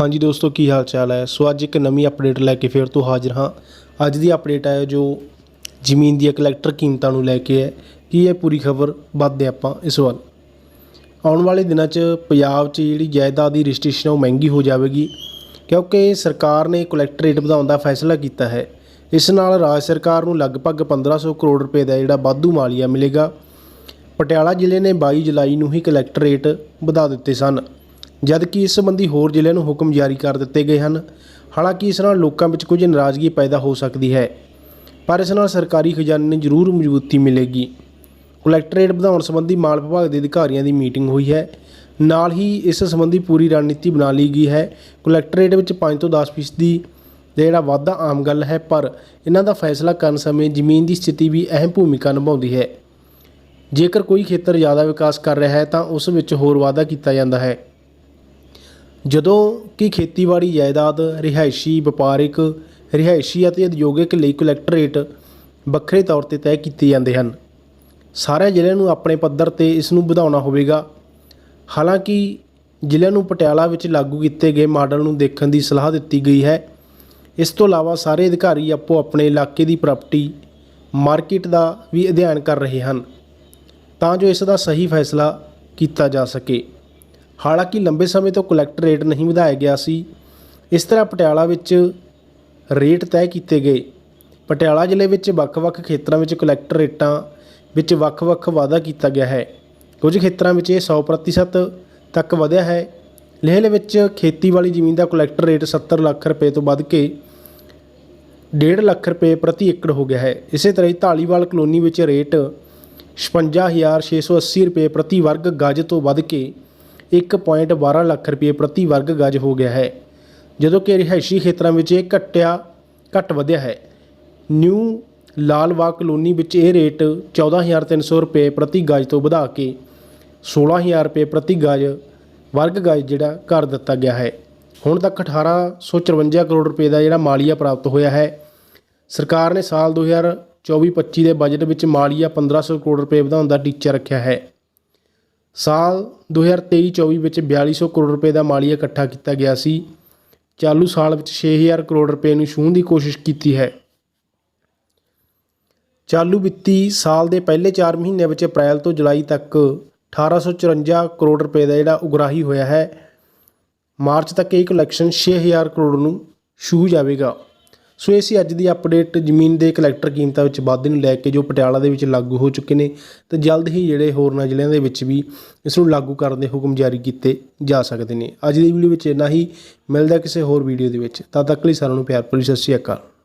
ਹਾਂਜੀ ਦੋਸਤੋ, ਕੀ ਹਾਲ ਚਾਲ ਹੈ? ਸੋ ਅੱਜ ਇੱਕ ਨਵੀਂ ਅਪਡੇਟ ਲੈ ਕੇ ਫਿਰ ਤੋਂ ਹਾਜ਼ਰ ਹਾਂ। ਅੱਜ ਦੀ ਅਪਡੇਟ ਹੈ ਜੋ ਜ਼ਮੀਨ ਦੀਆਂ ਕਲੈਕਟਰ ਕੀਮਤਾਂ ਨੂੰ ਲੈ ਕੇ ਹੈ। ਕੀ ਇਹ ਪੂਰੀ ਖਬਰ ਵੱਧਦੇ ਆਪਾਂ ਇਸ ਵੱਲ? ਆਉਣ ਵਾਲੇ ਦਿਨਾਂ 'ਚ ਪੰਜਾਬ 'ਚ ਜਿਹੜੀ ਜਾਇਦਾਦ ਦੀ ਰਜਿਸਟ੍ਰੇਸ਼ਨ ਉਹ ਮਹਿੰਗੀ ਹੋ ਜਾਵੇਗੀ, ਕਿਉਂਕਿ ਸਰਕਾਰ ਨੇ ਕਲੈਕਟਰ ਰੇਟ ਵਧਾਉਣ ਦਾ ਫੈਸਲਾ ਕੀਤਾ ਹੈ। ਇਸ ਨਾਲ ਰਾਜ ਸਰਕਾਰ ਨੂੰ ਲਗਭਗ 1500 ਕਰੋੜ ਰੁਪਏ ਦਾ ਜਿਹੜਾ ਵਾਧੂ ਮਾਲੀਆ ਮਿਲੇਗਾ। ਪਟਿਆਲਾ ਜ਼ਿਲ੍ਹੇ ਨੇ 22 ਜੁਲਾਈ ਨੂੰ ਹੀ ਕਲੈਕਟਰ ਰੇਟ ਵਧਾ ਦਿੱਤੇ ਸਨ। ਜਦਕਿ ਇਸ ਸੰਬੰਧੀ ਹੋਰ ਜ਼ਿਲ੍ਹਿਆਂ ਨੂੰ ਹੁਕਮ ਜਾਰੀ ਕਰ ਦਿੱਤੇ ਗਏ ਹਨ। ਹਾਲਾਂਕਿ ਇਸ ਨਾਲ ਲੋਕਾਂ ਵਿੱਚ ਕੁਝ ਨਾਰਾਜ਼ਗੀ ਪੈਦਾ ਹੋ ਸਕਦੀ ਹੈ। ਪਰ ਇਸ ਨਾਲ ਸਰਕਾਰੀ ਖਜ਼ਾਨੇ ਨੂੰ ਜ਼ਰੂਰ ਮਜ਼ਬੂਤੀ ਮਿਲੇਗੀ। ਕਲੈਕਟਰ ਵਧਾਉਣ ਸੰਬੰਧੀ ਮਾਲ ਵਿਭਾਗ ਦੇ ਅਧਿਕਾਰੀਆਂ ਦੀ ਮੀਟਿੰਗ ਹੋਈ ਹੈ। ਨਾਲ ਹੀ ਇਸ ਸੰਬੰਧੀ ਪੂਰੀ ਰਣਨੀਤੀ ਬਣਾ ਲਈ ਗਈ ਹੈ। ਕਲੈਕਟਰ ਵਿੱਚ 5 ਤੋਂ 10 ਫੀਸਦੀ ਦਾ ਜਿਹੜਾ ਵਾਧਾ ਆਮ ਗੱਲ ਹੈ, ਪਰ ਇਹਨਾਂ ਦਾ ਫੈਸਲਾ ਕਰਨ ਸਮੇਂ ਜ਼ਮੀਨ ਦੀ ਸਥਿਤੀ ਵੀ ਅਹਿਮ ਭੂਮਿਕਾ ਨਿਭਾਉਂਦੀ ਹੈ। ਜੇਕਰ ਕੋਈ ਖੇਤਰ ਜ਼ਿਆਦਾ ਵਿਕਾਸ ਕਰ ਰਿਹਾ ਹੈ, ਤਾਂ ਉਸ ਵਿੱਚ ਹੋਰ ਵਾਧਾ ਕੀਤਾ ਜਾਂਦਾ ਹੈ। ਜਦੋਂ ਕਿ ਖੇਤੀਬਾੜੀ ਜਾਇਦਾਦ, ਰਿਹਾਇਸ਼ੀ, ਵਪਾਰਿਕ, ਰਿਹਾਇਸ਼ੀ ਅਤੇ ਉਦਯੋਗਿਕ ਲਈ ਕਲੈਕਟਰ ਵੱਖਰੇ ਤੌਰ ਤੇ ਤੈਅ ਕੀਤੇ ਜਾਂਦੇ ਹਨ। ਸਾਰੇ ਜ਼ਿਲ੍ਹਿਆਂ ਨੂੰ ਆਪਣੇ ਪੱਧਰ ਤੇ ਇਸ ਨੂੰ ਵਧਾਉਣਾ ਹੋਵੇਗਾ। ਹਾਲਾਂਕਿ, ਜ਼ਿਲ੍ਹਿਆਂ ਨੂੰ ਪਟਿਆਲਾ ਵਿੱਚ ਲਾਗੂ ਕੀਤੇ ਗਏ ਮਾਡਲ ਨੂੰ ਦੇਖਣ ਦੀ ਸਲਾਹ ਦਿੱਤੀ ਗਈ ਹੈ। ਇਸ ਤੋਂ ਇਲਾਵਾ ਸਾਰੇ ਅਧਿਕਾਰੀ ਆਪੋ ਆਪਣੇ ਇਲਾਕੇ ਦੀ ਪ੍ਰਾਪਰਟੀ ਮਾਰਕੀਟ ਦਾ ਵੀ ਅਧਿਐਨ ਕਰ ਰਹੇ ਹਨ, ਤਾਂ ਜੋ ਇਸ ਦਾ ਸਹੀ ਫੈਸਲਾ ਕੀਤਾ ਜਾ ਸਕੇ। ਹਾਲਾਂਕਿ ਲੰਬੇ ਸਮੇਂ ਤੋਂ ਕਲੈਕਟਰ ਰੇਟ ਨਹੀਂ ਵਧਾਇਆ ਗਿਆ ਸੀ। ਇਸ ਤਰ੍ਹਾਂ ਪਟਿਆਲਾ ਵਿੱਚ ਰੇਟ ਤੈਅ ਕੀਤੇ ਗਏ। ਪਟਿਆਲਾ ਜ਼ਿਲ੍ਹੇ ਵਿੱਚ ਵੱਖ-ਵੱਖ ਖੇਤਰਾਂ ਵਿੱਚ ਕਲੈਕਟਰ ਰੇਟਾਂ ਵਿੱਚ ਵੱਖ-ਵੱਖ ਵਾਧਾ ਕੀਤਾ ਗਿਆ ਹੈ। ਕੁਝ ਖੇਤਰਾਂ ਵਿੱਚ ਇਹ 100% ਤੱਕ ਵਧਿਆ ਹੈ। ਲੇਹਲ ਵਿੱਚ ਖੇਤੀਬਾੜੀ ਜ਼ਮੀਨ ਦਾ ਕਲੈਕਟਰ ਰੇਟ 70 ਲੱਖ ਰੁਪਏ ਤੋਂ ਵੱਧ ਕੇ 1.5 ਲੱਖ ਰੁਪਏ ਪ੍ਰਤੀ ਏਕੜ ਹੋ ਗਿਆ ਹੈ। ਇਸੇ ਤਰ੍ਹਾਂ ਹੀ ਢਾਲੀਵਾਲ ਕਲੋਨੀ ਵਿੱਚ ਰੇਟ 56680 ਰੁਪਏ ਪ੍ਰਤੀ ਵਰਗ ਗਜ ਤੋਂ ਵੱਧ ਕੇ 1.12 ਲੱਖ ਰੁਪਏ ਪ੍ਰਤੀ ਵਰਗ ਗਜ ਹੋ ਗਿਆ ਹੈ, ਜਦੋਂ ਕਿ ਰਿਹਾਇਸ਼ੀ ਖੇਤਰਾਂ ਵਿੱਚ ਇਹ ਘਟਿਆ, ਘੱਟ ਵਧਿਆ ਹੈ। ਨਿਊ ਲਾਲਬਾਗ ਕਲੋਨੀ ਵਿੱਚ ਇਹ ਰੇਟ 14300 ਰੁਪਏ ਪ੍ਰਤੀ ਗਜ ਤੋਂ ਵਧਾ ਕੇ 16000 ਰੁਪਏ ਪ੍ਰਤੀ ਗਜ ਵਰਗ ਗਜ ਜਿਹੜਾ ਕਰ ਦਿੱਤਾ ਗਿਆ ਹੈ। ਹੁਣ ਤੱਕ 1854 ਕਰੋੜ ਰੁਪਏ ਦਾ ਜਿਹੜਾ ਮਾਲੀਆ ਪ੍ਰਾਪਤ ਹੋਇਆ ਹੈ। ਸਰਕਾਰ ਨੇ ਸਾਲ 2024-25 ਦੇ ਬਜਟ ਵਿੱਚ ਮਾਲੀਆ 1500 ਕਰੋੜ ਰੁਪਏ ਵਧਾਉਣ ਦਾ ਟੀਚਾ ਰੱਖਿਆ ਹੈ। ਸਾਲ 2023-24 ਵਿੱਚ 4200 ਕਰੋੜ ਰੁਪਏ ਦਾ ਮਾਲੀਆ ਇਕੱਠਾ ਕੀਤਾ ਗਿਆ ਸੀ। ਚਾਲੂ ਸਾਲ ਵਿੱਚ 6000 ਕਰੋੜ ਰੁਪਏ ਨੂੰ ਛੂਹਣ ਦੀ ਕੋਸ਼ਿਸ਼ ਕੀਤੀ ਹੈ। ਚਾਲੂ ਵਿੱਤੀ ਸਾਲ ਦੇ ਪਹਿਲੇ 4 ਮਹੀਨਿਆਂ ਵਿੱਚ ਅਪ੍ਰੈਲ ਤੋਂ ਜੁਲਾਈ ਤੱਕ 1854 ਕਰੋੜ ਰੁਪਏ ਦਾ ਜਿਹੜਾ ਉਗਰਾਹੀ ਹੋਇਆ ਹੈ, ਮਾਰਚ ਤੱਕ ਇਹ ਕਲੈਕਸ਼ਨ 6000 ਕਰੋੜ ਨੂੰ ਛੂਹ ਜਾਵੇਗਾ। ਸੋ ਇਹ ਸੀ ਅੱਜ ਦੀ ਅਪਡੇਟ ਜ਼ਮੀਨ ਦੇ ਕਲੈਕਟਰ ਕੀਮਤਾਂ ਵਿੱਚ ਵਾਧੇ ਨੂੰ ਲੈ ਕੇ ਜੋ ਪਟਿਆਲਾ ਦੇ ਵਿੱਚ ਲਾਗੂ ਹੋ ਚੁੱਕੇ ਨੇ ਤੇ ਜਲਦ ਹੀ ਜਿਹੜੇ ਹੋਰਨਾਂ ਜ਼ਿਲ੍ਹਿਆਂ ਦੇ ਵਿੱਚ ਵੀ ਇਸ ਨੂੰ ਲਾਗੂ ਕਰਨ ਦੇ ਹੁਕਮ ਜਾਰੀ ਕੀਤੇ ਜਾ ਸਕਦੇ ਨੇ। ਅੱਜ ਦੀ ਵੀਡੀਓ ਵਿੱਚ ਇੰਨਾ ਹੀ। ਮਿਲਦਾ ਕਿਸੇ ਹੋਰ ਵੀਡੀਓ ਦੇ ਵਿੱਚ। ਤਦ ਤੱਕ ਲਈ ਸਾਰਿਆਂ ਨੂੰ ਪਿਆਰ ਭਰੀ ਸਤਿ ਸ਼੍ਰੀ ਅਕਾਲ।